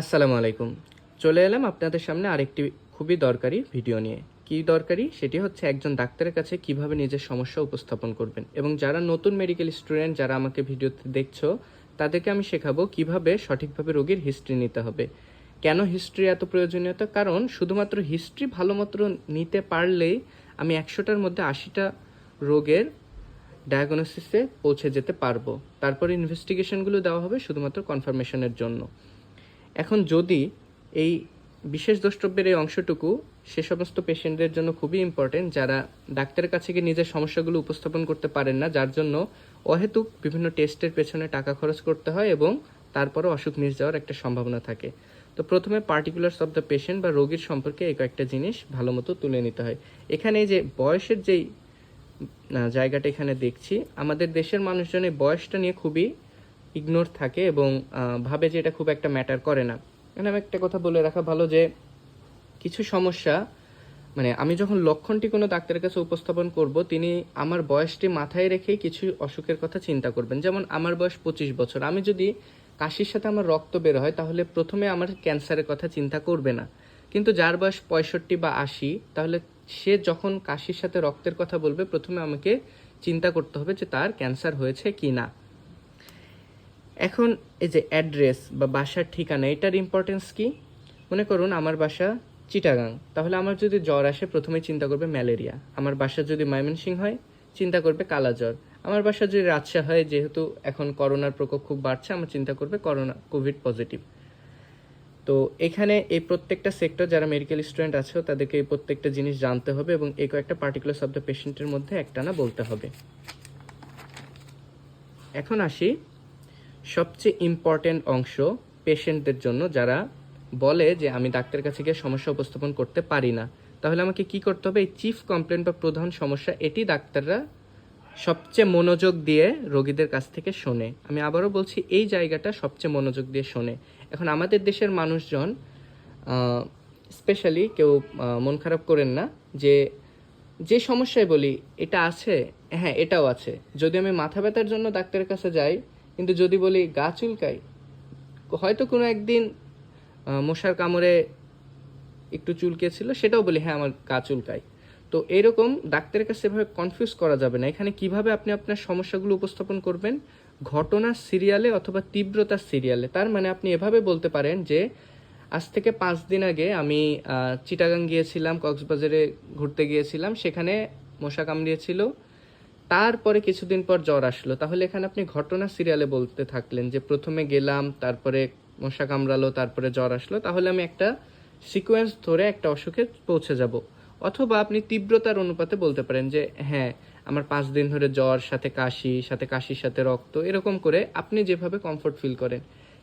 আসসালামু আলাইকুম। চলে এলাম আপনাদের সামনে আরেকটি খুবই দরকারি ভিডিও নিয়ে। কি দরকারি? সেটি হচ্ছে একজন ডাক্তারের কাছে কীভাবে নিজের সমস্যা উপস্থাপন করবেন এবং যারা নতুন মেডিকেল স্টুডেন্ট যারা আমাকে ভিডিওতে দেখছ, তাদেরকে আমি শেখাবো কীভাবে সঠিকভাবে রোগীর হিস্ট্রি নিতে হবে। কেন হিস্ট্রি এত প্রয়োজনীয়তা কারণ শুধুমাত্র হিস্ট্রি ভালো মতো নিতে পারলেই আমি একশোটার মধ্যে আশিটা রোগের ডায়াগনোসিসে পৌঁছে যেতে পারব। তারপর ইনভেস্টিগেশনগুলো দেওয়া হবে শুধুমাত্র কনফার্মেশনের জন্য। এখন যদি এই বিশেষ দ্রষ্টব্যের এই অংশটুকু সে সমস্ত পেশেন্টদের জন্য খুবই ইম্পর্টেন্ট যারা ডাক্তারের কাছে গিয়ে নিজের সমস্যাগুলো উপস্থাপন করতে পারেন না, যার জন্য অহেতুক বিভিন্ন টেস্টের পেছনে টাকা খরচ করতে হয় এবং তারপরও অসুখ মিস যাওয়ার একটা সম্ভাবনা থাকে। তো প্রথমে পার্টিকুলার্স অফ দ্য পেশেন্ট বা রোগীর সম্পর্কে এই কয়েকটা জিনিস ভালো মতো তুলে নিতে হয়। এখানে যে বয়সের যেই জায়গাটা এখানে দেখছি, আমাদের দেশের মানুষজন এই বয়সটা নিয়ে খুবই ইগনোর থাকে এবং ভাবে যে এটা খুব একটা ম্যাটার করে না। এখানে আমি একটা কথা বলে রাখা ভালো যে, কিছু সমস্যা মানে আমি যখন লক্ষণটি কোনো ডাক্তারের কাছে উপস্থাপন করব, তিনি আমার বয়সটি মাথায় রেখেই কিছু অসুখের কথা চিন্তা করবেন। যেমন আমার বয়স পঁচিশ বছর। আমি যদি কাশির সাথে আমার রক্ত বের হয়, তাহলে প্রথমে আমার ক্যান্সারের কথা চিন্তা করবে না। কিন্তু যার বয়স পঁয়ষট্টি বা আশি, তাহলে সে যখন কাশির সাথে রক্তের কথা বলবে, প্রথমে আমাকে চিন্তা করতে হবে যে তার ক্যান্সার হয়েছে কি না এখন এই যে অ্যাড্রেস বা বাসার ঠিকানা, এটার ইম্পর্টেন্স কি? মনে করুন আমার বাসা চিটাগাং। তাহলে আমার যদি জ্বর আসে, প্রথমে চিন্তা করবে ম্যালেরিয়া। আমার বাসা যদি ময়মনসিং হয়, চিন্তা করবে কালা জ্বর আমার বাসা যদি রাজশাহী হয়, যেহেতু এখন করোনার প্রকোপ খুব বাড়ছে, আমার চিন্তা করবে করোনা কোভিড পজিটিভ তো এখানে এই প্রত্যেকটা সেক্টর যারা মেডিকেল স্টুডেন্ট আছে, তাদেরকে এই প্রত্যেকটা জিনিস জানতে হবে এবং এই কয়েকটা পার্টিকুলার অফ দ্য পেশেন্টের মধ্যে একটা না বলতে হবে। এখন আসি সবচেয়ে ইম্পর্টেন্ট অংশ পেশেন্টদের জন্য যারা বলে যে, আমি ডাক্তারের কাছে গিয়ে সমস্যা উপস্থাপন করতে পারি না। তাহলে আমাকে কি করতে হবে? এই চিফ কমপ্লেন বা প্রধান সমস্যা, এটি ডাক্তাররা সবচেয়ে মনোযোগ দিয়ে রোগীদের কাছ থেকে শোনে। আমি আবারও বলছি, এই জায়গাটা সবচেয়ে মনোযোগ দিয়ে শোনে। এখন আমাদের দেশের মানুষজন স্পেশালি কেউ মন খারাপ করেন না যে যে সমস্যায় বলি, এটা আছে? হ্যাঁ এটাও আছে। যদি আমি মাথা ব্যথার জন্য ডাক্তারের কাছে যাই কিন্তু যদি বলি গা চুলকাই, হয়তো কোনো একদিন মশার কামড়ে একটু চুলকেছিল, সেটাও বলি হ্যাঁ আমার গা চুলকায় তো এরকম ডাক্তারের কাছে এভাবে কনফিউজ করা যাবে না। এখানে কীভাবে আপনি আপনার সমস্যাগুলো উপস্থাপন করবেন? ঘটনার সিরিয়ালে অথবা তীব্রতার সিরিয়ালে তার মানে আপনি এভাবে বলতে পারেন যে, আজ থেকে পাঁচ দিন আগে আমি চিটাগাং গিয়েছিলাম, কক্সবাজারে ঘুরতে গিয়েছিলাম। সেখানে মশা কামড়িয়েছিল। তারপরে কিছুদিন পর জ্বর আসলো। তাহলে এখানে আপনি ঘটনা সিরিয়ালে বলতে থাকলেন যে, প্রথমে গেলাম, তারপরে মশা কামড়ালো, তারপরে জ্বর আসলো। তাহলে আমি একটা সিকোয়েন্স ধরে একটা অসুখে পৌঁছে যাব। অথবা আপনি তীব্রতার অনুপাতে বলতে পারেন যে হ্যাঁ আমার পাঁচ দিন ধরে জ্বর, সাথে কাশি, সাথে কাশির সাথে রক্ত, এরকম করে আপনি যেভাবে কমফোর্ট ফিল করেন।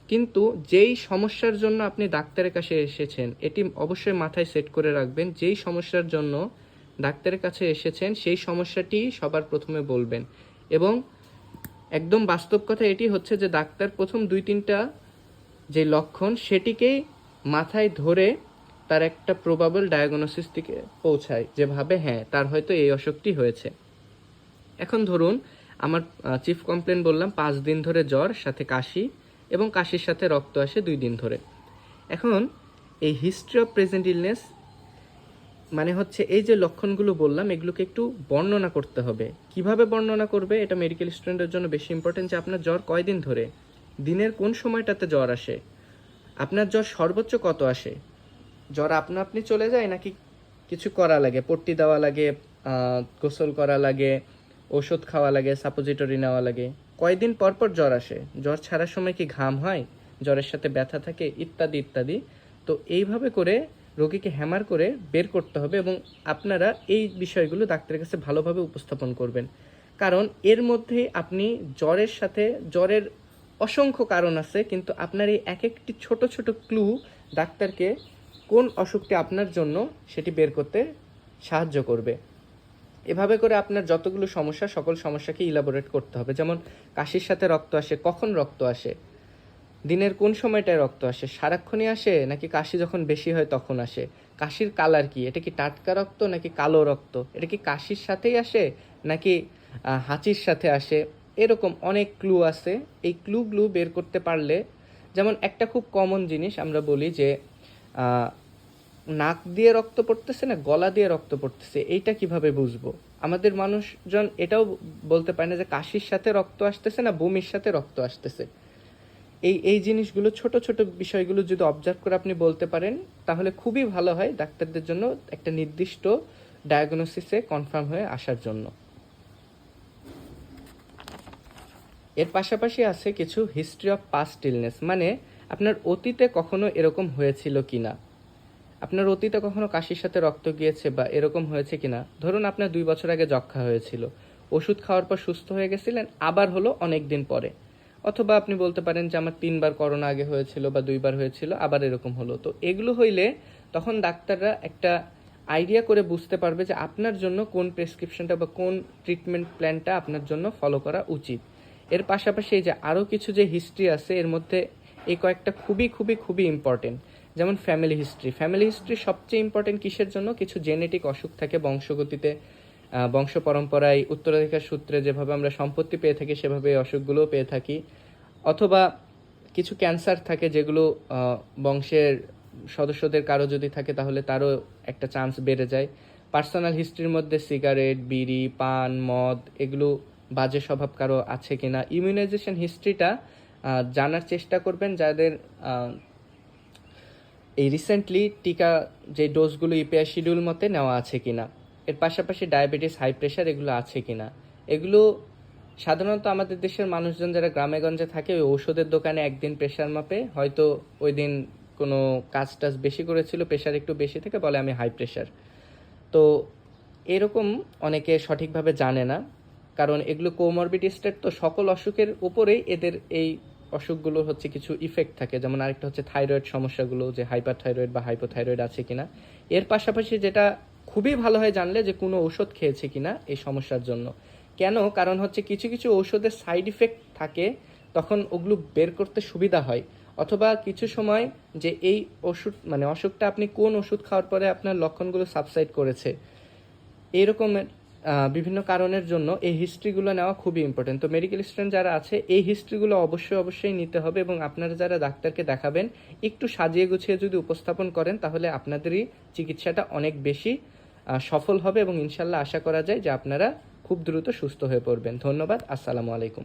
কিন্তু যেই সমস্যার জন্য আপনি ডাক্তারের কাছে এসেছেন, এটি অবশ্যই মাথায় সেট করে রাখবেন, যেই সমস্যার জন্য ডাক্তারের কাছে এসেছেন, সেই সমস্যাটি সবার প্রথমে বলবেন। এবং একদম বাস্তব কথা এটি হচ্ছে যে ডাক্তার প্রথম দুই তিনটা যে লক্ষণ সেটিকেই মাথায় ধরে তার একটা প্রবাবল ডায়াগনোসিস থেকে পৌঁছায় যেভাবে হ্যাঁ তার হয়তো এই অসুখটি হয়েছে। এখন ধরুন, আমার চিফ কমপ্লেন বললাম, পাঁচ দিন ধরে জ্বর, সাথে কাশি এবং কাশির সাথে রক্ত আসে দুই দিন ধরে। এখন এই হিস্ট্রি অফ প্রেজেন্ট ইলনেস মানে হচ্ছে এই যে লক্ষণগুলো বললাম, এগুলোকে একটু বর্ণনা করতে হবে। কীভাবে বর্ণনা করবে? এটা মেডিকেল স্টুডেন্টের জন্য বেশি ইম্পর্টেন্ট যে আপনার জ্বর কয়দিন ধরে? দিনের কোন সময়টাতে জ্বর আসে? আপনার জ্বর সর্বোচ্চ কত আসে? জ্বর আপনা আপনি চলে যায় নাকি কিছু করা লাগে? পট্টি দেওয়া লাগে গোসল করা লাগে, ওষুধ খাওয়া লাগে সাপোজিটরি নেওয়া লাগে। কয়দিন পর পর জ্বর আসে? জ্বর ছাড়ার সময় কি ঘাম হয়? জ্বরের সাথে ব্যথা থাকে? ইত্যাদি ইত্যাদি। তো এইভাবে করে রোগীকে হ্যামার করে বের করতে হবে এবং আপনারা এই বিষয়গুলো ডাক্তারের কাছে ভালোভাবে উপস্থাপন করবেন। কারণ এর মধ্যে আপনি জ্বরের সাথে, জ্বরের অসংখ্য কারণ আছে, কিন্তু আপনার এই এক একটি ছোট ছোট ক্লু ডাক্তারকে কোন অসুখটি আপনার জন্য সেটি বের করতে সাহায্য করবে। এভাবে করে আপনার যতগুলো সমস্যা, সকল সমস্যাকে ইলাবোরেট করতে হবে। যেমন কাশির সাথে রক্ত আসে, কখন রক্ত আসে দিনের কোন সময়টায় রক্ত আসে? সারাক্ষণই আসে নাকি কাশি যখন বেশি হয় তখন আসে? কাশির কালার কি? এটা কি টাটকা রক্ত নাকি কালো রক্ত? এটা কি কাশির সাথেই আসে নাকি হাঁচির সাথে আসে? এরকম অনেক ক্লু আছে। এই ক্লু ক্লুগুলো বের করতে পারলে, যেমন একটা খুব কমন জিনিস আমরা বলি যে নাক দিয়ে রক্ত পড়তেছে না গলা দিয়ে রক্ত পড়তেছে? এইটা কীভাবে বুঝব? আমাদের মানুষজন এটাও বলতে পারে না যে কাশির সাথে রক্ত আসতেছে না বমির সাথে রক্ত আসতেছে। এই এই জিনিসগুলো, ছোট ছোট বিষয়গুলো যদি অবজার্ভ করে আপনি বলতে পারেন, তাহলে খুবই ভালো হয় ডাক্তারদের জন্য একটা নির্দিষ্ট ডায়াগনোসিসে কনফার্ম হয়ে আসার জন্য। এর পাশাপাশি আছে কিছু হিস্ট্রি অফ পাস্ট ইলনেস মানে আপনার অতীতে কখনো এরকম হয়েছিল কিনা? আপনার অতীতে কখনো কাশির সাথে রক্ত গিয়েছে বা এরকম হয়েছে কিনা? ধরুন আপনার দুই বছর আগে যক্ষা হয়েছিল, ওষুধ খাওয়ার পর সুস্থ হয়ে গেছিলেন, আবার হলো অনেক দিন পরে। অথবা আপনি বলতে পারেন যে আমার তিনবার করোনা আগে হয়েছিল বা দুইবার হয়েছিল, আবার এরকম হলো। তো এগুলো হইলে তখন ডাক্তাররা একটা আইডিয়া করে বুঝতে পারবে যে আপনার জন্য কোন প্রেসক্রিপশনটা বা কোন ট্রিটমেন্ট প্ল্যানটা আপনার জন্য ফলো করা উচিত। এর পাশাপাশি এই যে আরও কিছু যে হিস্ট্রি আছে, এর মধ্যে এই কয়েকটা খুবই খুবই খুবই ইম্পর্টেন্ট যেমন ফ্যামিলি হিস্ট্রি ফ্যামিলি হিস্ট্রি সবচেয়ে ইম্পর্টেন্ট কিসের জন্য? কিছু জেনেটিক অসুখ থাকে বংশগতিতে। বংশ পরম্পরায় উত্তরাধিকার সূত্রে যেভাবে আমরা সম্পত্তি পেয়ে থাকি, সেভাবে অসুখগুলোও পেয়ে থাকি। অথবা কিছু ক্যান্সার থাকে যেগুলো বংশের সদস্যদের কারও যদি থাকে তাহলে তারও একটা চান্স বেড়ে যায়। পার্সোনাল হিস্ট্রির মধ্যে সিগারেট, বিড়ি, পান, মদ, এগুলো বাজে স্বভাব কারও আছে কিনা। ইমিউনাইজেশন হিস্ট্রিটা জানার চেষ্টা করবেন যাদের এই রিসেন্টলি টিকা যে ডোজগুলো ইপিআই শিডিউল মতে নেওয়া আছে কিনা। এর পাশাপাশি ডায়াবেটিস হাই প্রেশার এগুলো আছে কিনা? এগুলো সাধারণত আমাদের দেশের মানুষজন যারা গ্রামে গঞ্জে থাকে, ওই ঔষধের দোকানে একদিন প্রেশার মাপে। হয়তো ওই দিন কোনো কাজ টাজ বেশি করেছিল প্রেশার একটু বেশি থেকে বলে আমি হাই প্রেশার তো এরকম অনেকে সঠিকভাবে জানে না, কারণ এগুলো কোমরবিড স্টেট তো সকল অসুখের উপরেই এদের এই অসুখগুলোর হচ্ছে কিছু ইফেক্ট থাকে। যেমন আরেকটা হচ্ছে থাইরয়েড সমস্যাগুলো, যে হাইপার থাইরয়েড বা হাইপোথাইরয়েড আছে কিনা। এর পাশাপাশি যেটা খুবই ভালো হয় জানলে যে কোনো ঔষধ খেয়েছে কিনা এই সমস্যার জন্য। কেন? কারণ হচ্ছে কিছু কিছু ঔষধের সাইড ইফেক্ট থাকে, তখন ওগুলো বের করতে সুবিধা হয়। অথবা কিছু সময় যে এই ওষুধ মানে অসুখটা আপনি কোন ওষুধ খাওয়ার পরে আপনার লক্ষণগুলো সাবসাইড করেছে এইরকমের বিভিন্ন কারণের জন্য এই হিস্ট্রিগুলো নেওয়া খুবই ইম্পর্টেন্ট তো মেডিকেল স্টুডেন্ট যারা আছে, এই হিস্ট্রিগুলো অবশ্যই অবশ্যই নিতে হবে এবং আপনারা যারা ডাক্তারকে দেখাবেন, একটু সাজিয়ে গুছিয়ে যদি উপস্থাপন করেন, তাহলে আপনাদেরই চিকিৎসাটা অনেক বেশি সফল হবে এবং ইনশাল্লাহ আশা করা যায় যে আপনারা খুব দ্রুত সুস্থ হয়ে পড়বেন। ধন্যবাদ। আসসালামু আলাইকুম।